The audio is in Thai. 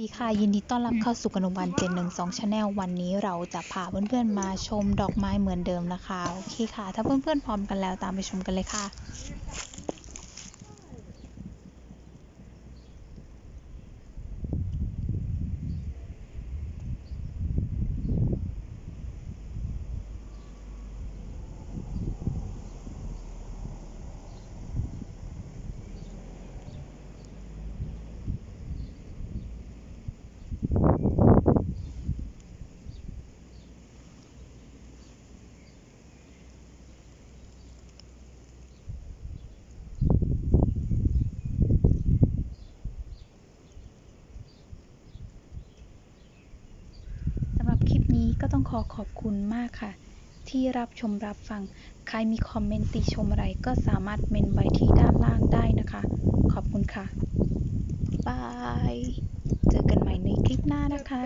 ดีค่ะ ยินดีต้อนรับเข้าสู่กนวันเจนหนึ่งสองชาแนลวันนี้เราจะพาเพื่อนๆมาชมดอกไม้เหมือนเดิมนะคะ โอเคค่ะ ถ้าเพื่อนๆพร้อมกันแล้วตามไปชมกันเลยค่ะ นี้ก็ต้องขอขอบคุณมากค่ะ ที่รับชมรับฟัง ใครมีคอมเมนต์ติชมอะไรก็สามารถเมนไว้ที่ด้านล่างได้นะคะ ขอบคุณค่ะบาย เจอกันใหม่ในคลิปหน้านะคะ